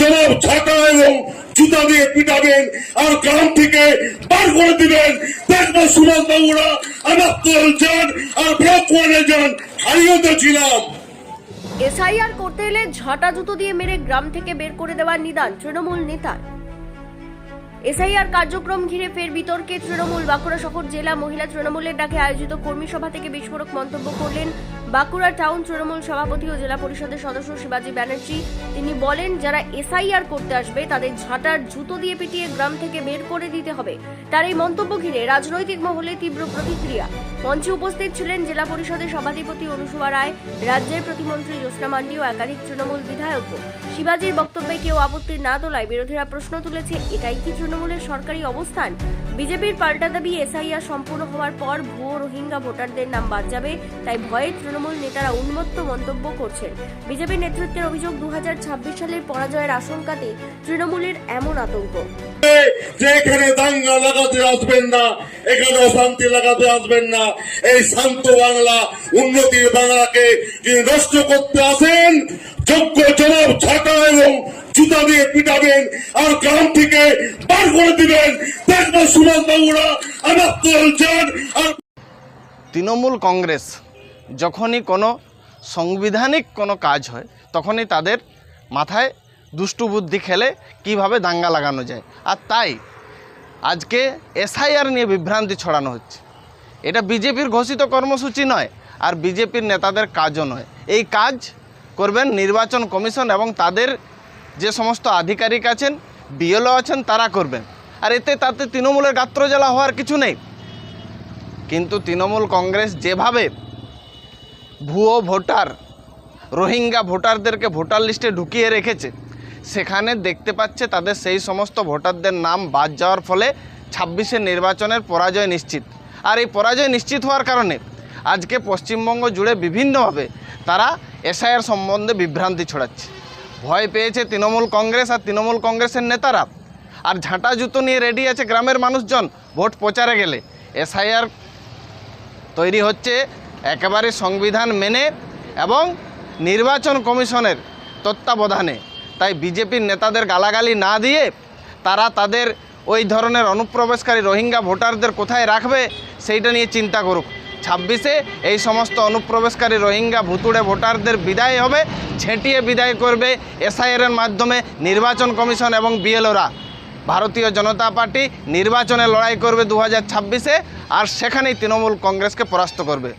জবাব ছাটা এবং জুতা দিয়ে পিটাবেন আর গ্রাম থেকে বার করে দিবেন। দেখব বাবুরা, আমার যান আর ব্লক যান ছিলাম এসআইআর করতে এলে ঝাঁটা জুতো দিয়ে মেরে গ্রাম থেকে বের করে দেওয়ার নিদান তৃণমূল নেতার এসআইআর কার্যক্রম ঘিরে ফের বিতর্কে তৃণমূল বাঁকুড়া শহর জেলা মহিলা তৃণমূলের ডাকে আয়োজিত কর্মী সভা থেকে বিস্ফোরক মন্তব্য করলেন বাঁকুড়া টাউন তৃণমূল সভাপতি ও জেলা পরিষদের সদস্য শিবাজী ব্যানার্জি, তিনি বলেন, যারা এসআইআর করতে আসবে, তাদের ঝাঁটার জুতো দিয়ে পিটিয়ে গ্রাম থেকে বের করে দিতে হবে। তার এই মন্তব্য ঘিরে রাজনৈতিক মহলে তীব্র প্রতিক্রিয়া। মঞ্চে উপস্থিত ছিলেন জেলা পরিষদের সভাধিপতি অনুসুয়া রায়, রাজ্যের প্রতিমন্ত্রী জ্যোৎস্না মান্ডি ও একাধিক তৃণমূল বিধায়ক শিবাজির বক্তব্যে কেউ আপত্তি না তোলায় বিরোধীরা প্রশ্ন তুলেছে, এটাই কি তৃণমূলের সরকারি অবস্থান? বিজেপির পাল্টা দাবি, এসআইআর সম্পূর্ণ হওয়ার পর ভুয়ো রোহিঙ্গা ভোটারদের নাম বাদ যাবে, তাই ভয়ে তৃণমূল নেতারা উন্মত্ত মন্তব্য করছেন। বিজেপির নেতৃত্বের অভিযোগ দু সালের পরাজয়ের আশঙ্কাতে তৃণমূলের এমন আতঙ্ক। যে এখানে দাঙ্গা লাগাতে আসবেন না এখানে অশান্তি লাগাতে আসবেন না এই শান্ত বাংলা উন্নতির বাংলাকে যিনি নষ্ট করতে আসেন? যোগ্য জবাব ছাটা এবং জুতা দিয়ে পিটাবেন আর গ্রাম থেকে বার করে দিবেন। দেখব সুভাষ বাবুরা আমার যান আর তৃণমূল কংগ্রেস যখনই কোনো সাংবিধানিক কোনো কাজ হয়, তখনই তাদের মাথায় দুষ্টু বুদ্ধি খেলে কীভাবে দাঙ্গা লাগানো যায়। আর তাই আজকে এসআইআর নিয়ে বিভ্রান্তি ছড়ানো হচ্ছে। এটা বিজেপির ঘোষিত কর্মসূচি নয়, আর বিজেপির নেতাদের কাজও নয়। এই কাজ করবেন নির্বাচন কমিশন এবং তাদের যে সমস্ত আধিকারিক আছেন, বিএলও আছেন, তারা করবেন। আর এতে তাতে তৃণমূলের গাত্র জ্বালা হওয়ার কিছু নেই। কিন্তু তৃণমূল কংগ্রেস যেভাবে ভুয়ো ভোটার, রোহিঙ্গা ভোটারদেরকে ভোটার লিস্টে ঢুকিয়ে রেখেছে। সেখানে দেখতে পাচ্ছে তাদের সেই সমস্ত ভোটারদের নাম বাদ যাওয়ার ফলে ছাব্বিশের নির্বাচনের পরাজয় নিশ্চিত। আর এই পরাজয় নিশ্চিত হওয়ার কারণে আজকে পশ্চিমবঙ্গ জুড়ে বিভিন্নভাবে তারা এসআইআর সম্বন্ধে বিভ্রান্তি ছড়াচ্ছে। ভয় পেয়েছে তৃণমূল কংগ্রেস আর তৃণমূল কংগ্রেসের নেতারা। আর ঝাঁটা জুতো নিয়ে রেডি আছে গ্রামের মানুষজন, ভোট প্রচারে গেলে। এসআইআর তৈরি হচ্ছে একেবারে সংবিধান মেনে এবং নির্বাচন কমিশনের তত্ত্বাবধানে। তাই বিজেপির নেতাদের গালাগালি না দিয়ে তারা তাদের ওই ধরনের অনুপ্রবেশকারী রোহিঙ্গা ভোটারদের কোথায় রাখবে সেইটা নিয়ে চিন্তা করুক। ছাব্বিশে এই সমস্ত অনুপ্রবেশকারী রোহিঙ্গা ভুতুড়ে ভোটারদের বিদায় হবে, ছেঁটিয়ে বিদায় করবে এসআইআরের মাধ্যমে নির্বাচন কমিশন এবং বিএলওরা। ভারতীয় জনতা পার্টি নির্বাচনে লড়াই করবে দু হাজার আর সেখানেই তৃণমূল কংগ্রেসকে পরাস্ত করবে।